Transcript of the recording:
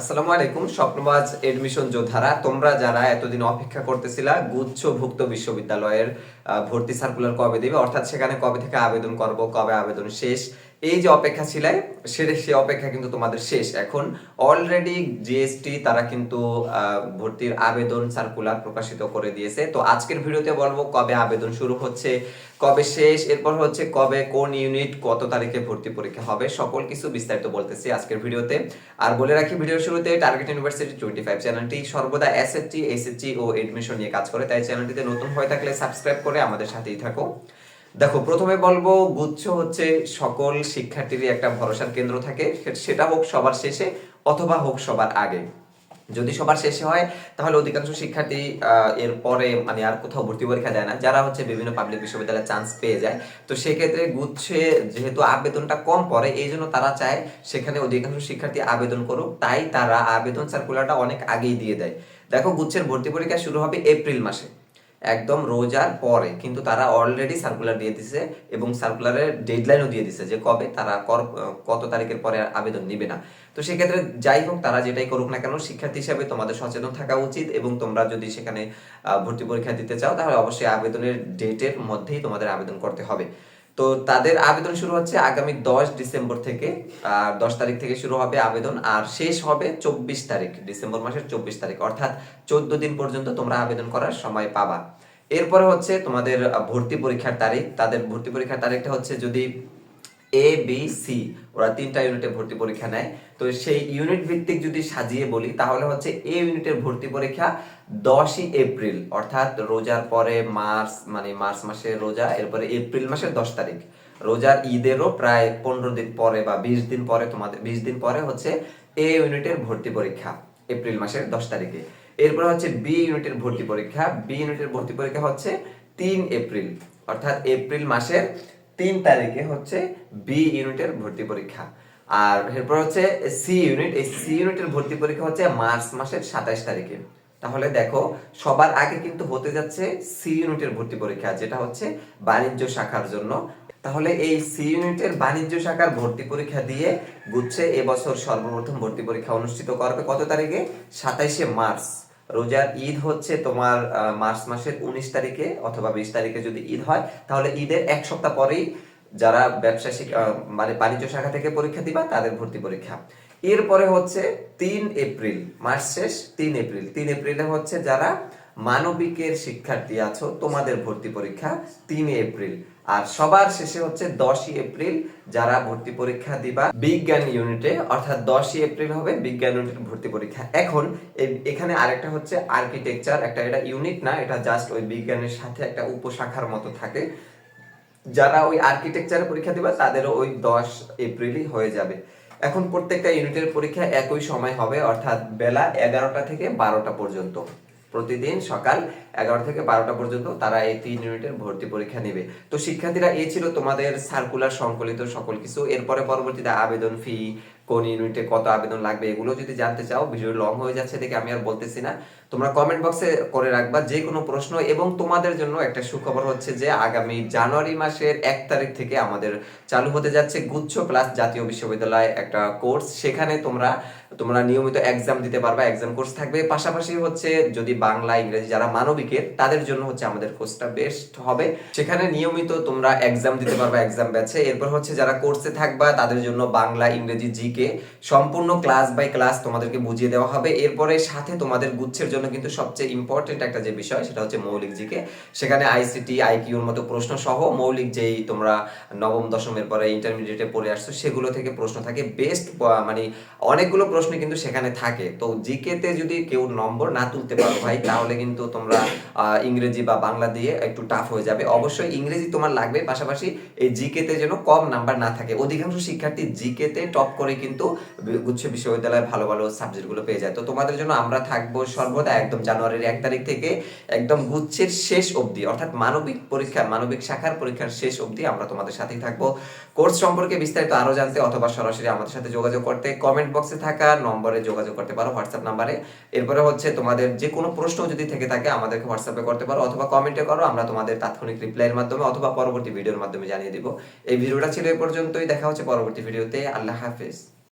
আসসালামু আলাইকুম, স্বপ্নবাজ এডমিশন যোদ্ধারা, তোমরা যারা এতদিন অপেক্ষা করতেছিলা, গুচ্ছভুক্ত বিশ্ববিদ্যালয়ের ভর্তি সার্কুলার কবে দেবে? অর্থাৎ সেখানে কবে থেকে আবেদন করব, কবে আবেদন শেষ? এই যে অপেক্ষা ছিলে সে সে অপেক্ষা কিন্তু তোমাদের শেষ। এখন অলরেডি জিএসটি তারা কিন্তু ভর্তির আবেদন সার্কুলার প্রকাশিত করে দিয়েছে। তো আজকের ভিডিওতে বলব কবে আবেদন শুরু হচ্ছে, কবে শেষ, এরপর হচ্ছে কবে কোন ইউনিট কত তারিখে ভর্তি পরীক্ষা হবে, সকল কিছু বিস্তারিত বলতেছি আজকের ভিডিওতে। আর বলে রাখি ভিডিও শুরুতে টার্গেট ইউনিভার্সিটি টোয়েন্টি ফাইভ চ্যানেলটি সর্বদা এসএসটি এসএসটি ও এডমিশন নিয়ে কাজ করে। তাই চ্যানেলটিতে নতুন হয়ে থাকলে সাবস্ক্রাইব করে আমাদের সাথেই থাকো। দেখো, প্রথমে বলব, গুচ্ছ হচ্ছে সকল শিক্ষার্থীরই একটা ভরসার কেন্দ্র থাকে। সেটা হোক সবার শেষে, অথবা হোক সবার আগে। যদি সবার শেষে হয়, তাহলে অধিকাংশ শিক্ষার্থী এর পরে মানে আর কোথাও ভর্তি পরীক্ষা দেয় না। যারা হচ্ছে বিভিন্ন পাবলিক বিশ্ববিদ্যালয়ে চান্স পেয়ে যায়। তো সেক্ষেত্রে গুচ্ছে যেহেতু আবেদনটা কম পড়ে, এই জন্য তারা চায় সেখানে অধিকাংশ শিক্ষার্থী আবেদন করুক। তাই তারা আবেদন সার্কুলারটা অনেক আগেই দিয়ে দেয়। দেখো, গুচ্ছের ভর্তি পরীক্ষা শুরু হবে এপ্রিল মাসে। একদম রোজার পরে, কিন্তু তারা অলরেডি সার্কুলার দিয়ে দিছে এবং সার্কুলারের ডেডলাইনও দিয়ে দিছে যে কবে তারা কত তারিখের পরে আবেদন নিবে না। তো সেক্ষেত্রে যাই হোক, তারা যেটাই করুক না কেন, শিক্ষার্থী হিসাবে তোমাদের সচেতন থাকা উচিত এবং তোমরা যদি সেখানে ভর্তি পরীক্ষা দিতে চাও, তাহলে অবশ্যই আবেদনের ডেটের মধ্যেই তোমাদের আবেদন করতে হবে। তো তাদের আবেদন শুরু হচ্ছে আগামী দশ ডিসেম্বর থেকে। আর দশ তারিখ থেকে শুরু হবে আবেদন। আর শেষ হবে চব্বিশ তারিখ, ডিসেম্বর মাসের চব্বিশ তারিখ। অর্থাৎ চোদ্দ দিন পর্যন্ত তোমরা আবেদন করার সময় পাবা। এরপরে হচ্ছে তোমাদের ভর্তি পরীক্ষার তারিখ। তাদের ভর্তি পরীক্ষার তারিখটা হচ্ছে যদি এ বি সি ওরা তিনটা ইউনিটে ভর্তি পরীক্ষা নেয়। তো সেই ইউনিট ভিত্তিক যদি সাজিয়ে বলি, তাহলে হচ্ছে এ ইউনিটের ভর্তি পরীক্ষা দশই এপ্রিল, অর্থাৎ রোজার পরে মার্চ মানে মার্চ মাসের রোজা, এরপরে এপ্রিল মাসের দশ তারিখ। রোজার ঈদেরও প্রায় পনেরো দিন পরে বা বিশ দিন পরে তোমাদের, বিশ দিন পরে হচ্ছে এ ইউনিটের ভর্তি পরীক্ষা, এপ্রিল মাসের দশ তারিখে। এরপর হচ্ছে বি ইউনিটের ভর্তি পরীক্ষা। বি ইউনিটের ভর্তি পরীক্ষা হচ্ছে তিন এপ্রিল, অর্থাৎ এপ্রিল মাসের তিন তারিখে হচ্ছে বি ইউনিটের ভর্তি পরীক্ষা। আর এরপর হচ্ছে সি ইউনিট, এই সি ইউনিটের ভর্তি পরীক্ষা হচ্ছে মার্চ মাসের সাতাইশ তারিখে। তাহলে দেখো, সবার আগে কিন্তু হতে যাচ্ছে সি ইউনিটের ভর্তি পরীক্ষা, যেটা হচ্ছে বাণিজ্য শাখার জন্য। তাহলে এই সি ইউনিটের বাণিজ্য শাখার ভর্তি পরীক্ষা দিয়ে গুচ্ছে এবছর সর্বপ্রথম ভর্তি পরীক্ষা অনুষ্ঠিত করবে কত তারিখে? সাতাইশে মার্চ। রোজার ঈদ হচ্ছে তোমার মার্চ মাসের উনিশ তারিখে অথবা বিশ তারিখে যদি ঈদ হয়, তাহলে ঈদের এক সপ্তাহ পরেই যারা ব্যবসা মানে বাণিজ্য শাখা থেকে পরীক্ষা দিবা, তাদের ভর্তি পরীক্ষা। এরপরে হচ্ছে তিন এপ্রিল, মার্চ শেষ, তিন এপ্রিল। তিন এপ্রিলে হচ্ছে যারা মানবিকের শিক্ষার্থী আছো, তোমাদের ভর্তি পরীক্ষা তিন এপ্রিল। আর সবার শেষে হচ্ছে দশই এপ্রিল, যারা ভর্তি পরীক্ষা দিবা বিজ্ঞান ইউনিটে, অর্থাৎ দশই এপ্রিল হবে বিজ্ঞান ইউনিটের ভর্তি পরীক্ষা। এখন এখানে আরেকটা হচ্ছে আর্কিটেকচার একটা এটা ইউনিট না, এটা জাস্ট ওই বিজ্ঞানের সাথে একটা উপশাখার মতো থাকে। যারা ওই আর্কিটেকচারের পরীক্ষা দিবা, তাদেরও ওই দশ এপ্রিলই হয়ে যাবে। এখন প্রত্যেকটা ইউনিটের পরীক্ষা একই সময় হবে, অর্থাৎ বেলা এগারোটা থেকে বারোটা পর্যন্ত। প্রতিদিন সকাল এগারো থেকে বারোটা পর্যন্ত তারা এই তিন ইউনিটের ভর্তি পরীক্ষা নেবে। তো শিক্ষার্থীরা এই ছিল তোমাদের সার্কুলার সংকলিত সকল কিছু। এরপরে পরবর্তীতে আবেদন ফি কোন ইউনিটে কত আবেদন লাগবে এগুলো যদি জানতে চাও, ভিডিও লং হয়ে যাচ্ছে দেখে আমি আর বলতেছি না। তোমরা কমেন্ট বক্সে করে রাখবা যে কোনো প্রশ্ন এবং তোমাদের জন্য একটা সুখবর হচ্ছে যে আগামী জানুয়ারি মাসের এক তারিখ থেকে আমাদের চালু হতে যাচ্ছে গুচ্ছ প্লাস জাতীয় বিশ্ববিদ্যালয় একটা কোর্স সেখানে তোমরা তোমরা নিয়মিত এক্সাম দিতে পারবা এক্সাম কোর্স থাকবে। পাশাপাশি হচ্ছে যদি বাংলা, ইংরেজি যারা মানবিকের, তাদের জন্য হচ্ছে আমাদের কোর্সটা বেস্ট হবে। সেখানে নিয়মিত তোমরা এক্সাম দিতে পারবা এক্সাম ব্যাচে এরপর হচ্ছে যারা কোর্সে থাকবা, তাদের জন্য বাংলা, ইংরেজি জিকে সম্পূর্ণ ক্লাস বাই ক্লাস তোমাদেরকে বুঝিয়ে দেওয়া হবে। এরপরে সাথে তোমাদের গুচ্ছের জন্য কিন্তু সবচেয়ে ইম্পর্টেন্ট একটা যে বিষয়, সেটা হচ্ছে মৌলিক জিকে। সেখানে আইসিটি আইকিউর মতো প্রশ্ন সহ মৌলিক যেই তোমরা নবম, দশমের পরে ইন্টারমিডিয়েটে পড়ে আসছো, সেগুলো থেকে প্রশ্ন থাকে। বেস্ট মানে অনেকগুলো প্রশ্ন কিন্তু সেখানে থাকে। তো জিকেতে যদি কেউ নম্বর না তুলতে পারো ভাই, তাহলে কিন্তু তোমরা ইংরেজি বা বাংলা দিয়ে একটু টাফ হয়ে যাবে। অবশ্যই ইংরেজি তোমার লাগবে, পাশাপাশি এই জিকেতে যেন কম নাম্বার না থাকে। অধিকাংশ শিক্ষার্থী জিকেতে টপ করে কিন্তু গুচ্ছ বিশ্ববিদ্যালয়ে ভালো ভালো সাবজেক্টগুলো পেয়ে যায়। তো তোমাদের জন্য আমরা থাকব সর্বদা একদম জানুয়ারির এক তারিখ থেকে একদম গুচ্ছের শেষ অবধি, অর্থাৎ মানবিক পরীক্ষা মানবিক শাখার পরীক্ষার শেষ অবধি আমরা তোমাদের সাথেই থাকব। কোর্স সম্পর্কে বিস্তারিত আরও জানতে অথবা সরাসরি আমাদের সাথে যোগাযোগ করতে কমেন্ট বক্সে থাকা নম্বরে যোগাযোগ করতে পারো হোয়াটসঅ্যাপ নাম্বারে। এরপরে হচ্ছে তোমাদের যে কোনো প্রশ্ন যদি থেকে থাকে আমাদেরকে হোয়াটসঅ্যাপে করতে পারো অথবা কমেন্টে করো, আমরা তোমাদের তাৎক্ষণিক রিপ্লাইয়ের মাধ্যমে অথবা পরবর্তী ভিডিওর মাধ্যমে জানিয়ে দিব। এই ভিডিওটা ছিল এই পর্যন্তই, দেখা হচ্ছে পরবর্তী ভিডিওতে আল্লাহ হাফেজ।